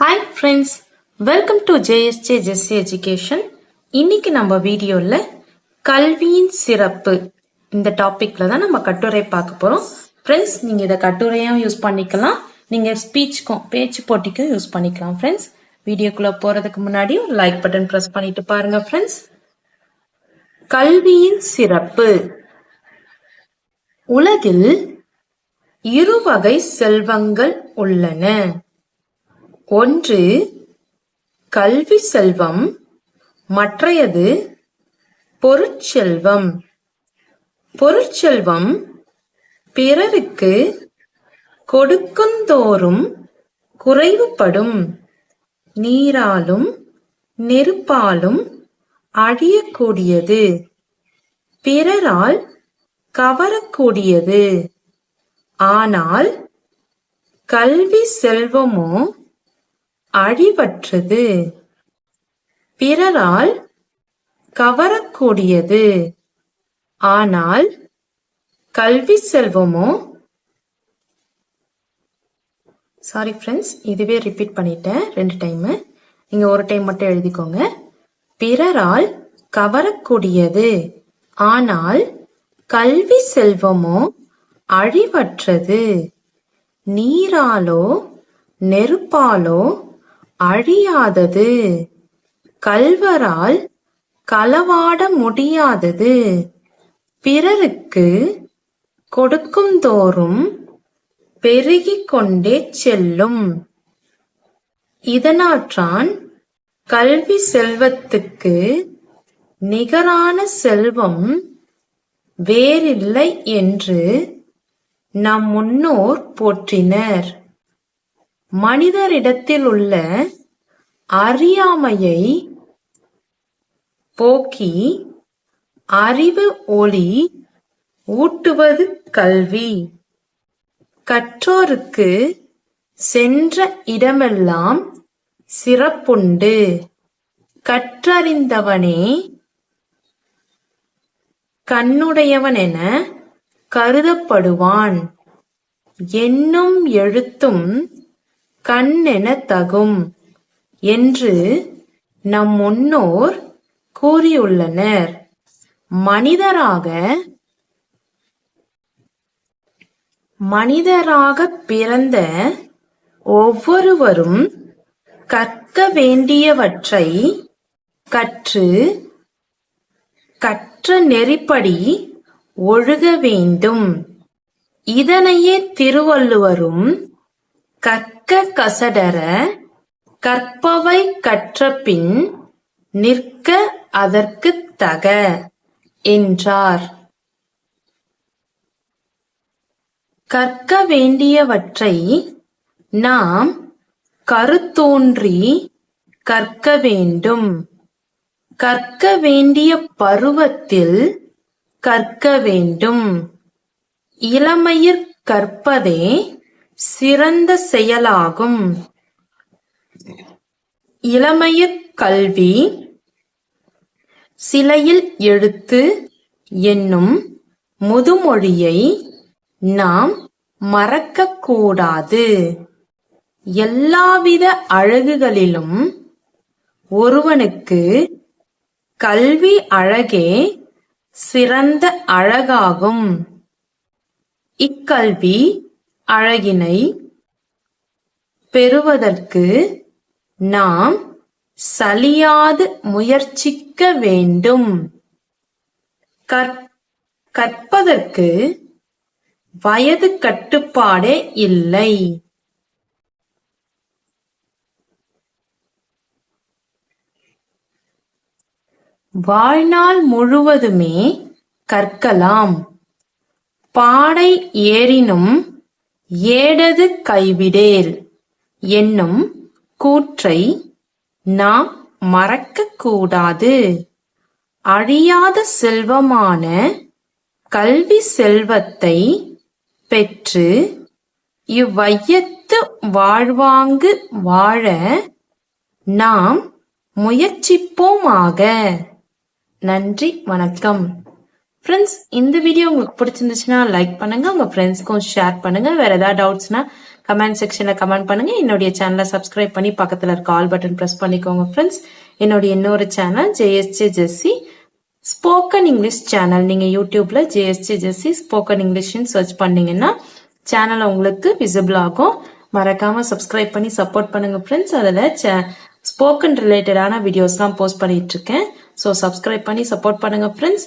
Hi friends welcome to JSJ Jessy education இன்னைக்கு நம்ம வீடியோவில் கல்வியின் சிறப்பு. இந்த டாப்பிக்கில் தான் நம்ம கட்டுரை பார்க்க போகிறோம் ஃப்ரெண்ட்ஸ் நீங்கள் இதை கட்டுரையாக யூஸ் பண்ணிக்கலாம். நீங்கள் ஸ்பீச்சுக்கும் பேச்சு போட்டிக்கும் யூஸ் பண்ணிக்கலாம் ஃப்ரெண்ட்ஸ் வீடியோக்குள்ளே போகிறதுக்கு முன்னாடி லைக் பட்டன் ப்ரெஸ் பண்ணிட்டு பாருங்க ஃப்ரெண்ட்ஸ் கல்வியின் சிறப்பு. உலகில் இருவகை செல்வங்கள் உள்ளன. ஒன்று கல்வி செல்வம் மற்றையது பொருட்செல்வம். பொருட்செல்வம் பிறருக்கு கொடுக்குந்தோறும் குறைவுபடும். நீராலும் நெருப்பாலும் அழியக்கூடியது. பிறரால் கவரக்கூடியது. ஆனால் கல்வி செல்வமோ அழிவற்றது. பிறரால் கவரக்கூடியது. ஆனால் கல்வி செல்வமோ? சாரி ஃப்ரெண்ட்ஸ் இதுவே ரிப்பீட் பண்ணிட்டேன். ரெண்டு டைம் நீங்க ஒரு டைம் மட்டும் எழுதிக்கோங்க. பிறரால் கவரக்கூடியது. ஆனால் கல்வி செல்வமோ? அழிவற்றது. நீராலோ? நெருப்பாலோ? அழியாதது. கல்வரால் களவாட முடியாதது. பிறருக்கு கொடுக்கும் தோறும் பெருகிக் கொண்டே செல்லும். இதனாற்றான் கல்வி செல்வத்துக்கு நிகரான செல்வம் வேறில்லை என்று நம் முன்னோர் போற்றினர். மனிதரிடத்தில் உள்ள அறியாமையை போக்கி அறிவு ஒளி ஊட்டுவது கல்வி. கற்றோருக்கு சென்ற இடமெல்லாம் சிறப்புண்டு. கற்றறிந்தவனே கண்ணுடையவன் என கருதப்படுவான். என்னும் எழுத்தும் கண்ணென தகும் என்று நம் முன்னோர் கூறியுள்ளனர். மனிதராக மனிதராக பிறந்த ஒவ்வொருவரும் கற்க வேண்டியவற்றை கற்று கற்ற நெறிப்படி ஒழுக வேண்டும். இதனையே திருவள்ளுவரும் கற்க கற்க கசடர கற்பவை கற்றபின் நிற்க அதற்குத் தக என்றார். கற்க வேண்டியவற்றை நாம் கருத்தோன்றி கற்க வேண்டும். கற்க வேண்டிய பருவத்தில் கற்க வேண்டும். இளமையிற் கற்பதே சிறந்த செயலாகும். இளமைய கல்வி சிலையில் எழுத்து என்னும் முதுமொழியை நாம் மறக்கக் கூடாது. எல்லாவித அழகுகளிலும் ஒருவனுக்கு கல்வி அழகே சிறந்த அழகாகும். இக்கல்வி அழகினை பெறுவதற்கு நாம் சலியாது முயற்சிக்க வேண்டும். கற்பதற்கு வயது கட்டுப்பாடே இல்லை. வாழ்நாள் முழுவதுமே கற்கலாம். பாடை ஏறினும் ஏடது கைவிடேல் என்னும் கூற்றை நாம் மறக்கக் கூடாது. அழியாத செல்வமான கல்வி செல்வத்தை பெற்று இவ்வையத்து வாழ்வாங்கு வாழ நாம் முயற்சிப்போமாக. நன்றி வணக்கம் ஃப்ரெண்ட்ஸ் இந்த வீடியோ உங்களுக்கு பிடிச்சிருந்துச்சுன்னா லைக் பண்ணுங்க உங்க ஃப்ரெண்ட்ஸ்க்கும் ஷேர் பண்ணுங்க. வேற ஏதாவது டவுட்ஸ்னா கமெண்ட் செக்ஷன்ல கமெண்ட் பண்ணுங்க. என்னுடைய சேனலை சப்ஸ்கிரைப் பண்ணி பக்கத்தில் இருக்க ஆல் பட்டன் ப்ரெஸ் பண்ணிக்கோங்க ஃப்ரெண்ட்ஸ் என்னுடைய இன்னொரு channel JSJ Jessy spoken English channel நீங்கள் யூடியூப்ல ஜேஎஸ்ஜே ஜெஸ்ஸி ஸ்போக்கன் இங்கிலீஷ்னு சர்ச் பண்ணீங்கன்னா சேனல் உங்களுக்கு விசிபிள் ஆகும். மறக்காம சப்ஸ்கிரைப் பண்ணி சப்போர்ட் பண்ணுங்க ஃப்ரெண்ட்ஸ் அதில் ஸ்போக்கன் ரிலேட்டடான வீடியோஸ்லாம் போஸ்ட் பண்ணிட்டு இருக்கேன். ஸோ சப்ஸ்கிரைப் பண்ணி சப்போர்ட் பண்ணுங்க friends